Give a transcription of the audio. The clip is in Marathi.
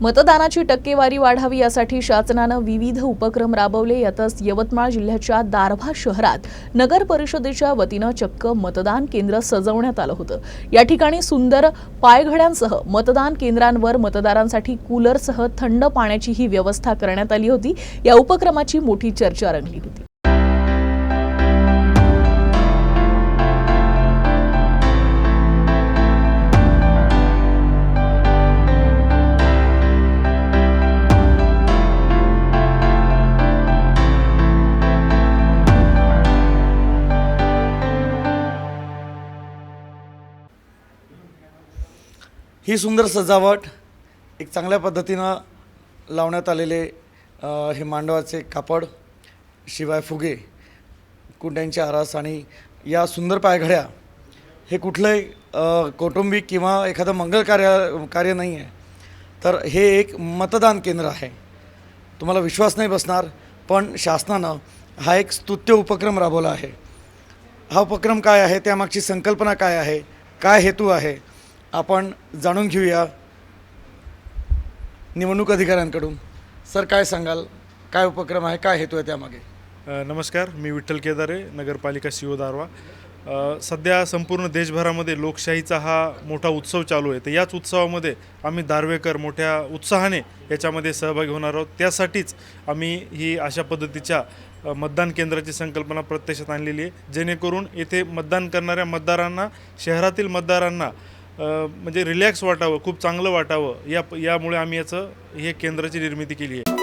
मतदानाची टक्केवारी वाढावी यासाठी शासनानं विविध उपक्रम राबवले. यातच यवतमाळ जिल्ह्याच्या दारभा शहरात नगर परिषदेच्या वतीनं चक्क मतदान केंद्र सजवण्यात आलं होतं. या ठिकाणी सुंदर पायघड्यांसह मतदान केंद्रांवर मतदारांसाठी कूलरसह थंड पाण्याची ही व्यवस्था करण्यात आली होती. या उपक्रमाची मोठी चर्चा रंगली होती. ही सुंदर सजावट एक चांगल्या पद्धतीनं लावण्यात आलेले हे मांडवाचे कापड शिवाय फुगे कुंड्यांचे आरास आणि या सुंदर पायघड्या हे कुठलंही कौटुंबिक किंवा एखादं मंगल कार्य कार्य नाही आहे. तर हे एक मतदान केंद्र आहे. तुम्हाला विश्वास नाही बसणार पण शासनानं हा एक स्तुत्य उपक्रम राबवला आहे. हा उपक्रम काय आहे त्यामागची संकल्पना काय आहे काय हेतू आहे आपण जाणून घेऊया निवडणूक अधिकाऱ्यांकडून. सर काय सांगाल? काय उपक्रम आहे? काय हेतू आहे त्यामागे? नमस्कार मी विठ्ठल केदारे नगरपालिका शिव दारवा. सध्या संपूर्ण देशभरामध्ये लोकशाहीचा हा मोठा उत्सव चालू आहे. तर याच उत्सवामध्ये आम्ही दारवेकर मोठ्या उत्साहाने याच्यामध्ये सहभागी होणार आहोत. त्यासाठीच आम्ही ही अशा पद्धतीच्या मतदान केंद्राची संकल्पना प्रत्यक्षात आणलेली आहे. जेणेकरून येथे मतदान करणाऱ्या मतदारांना शहरातील मतदारांना म्हणजे रिलॅक्स वाटावं खूप चांगलं वाटावं या यामुळे आम्ही याचं हे केंद्राची निर्मिती केली आहे.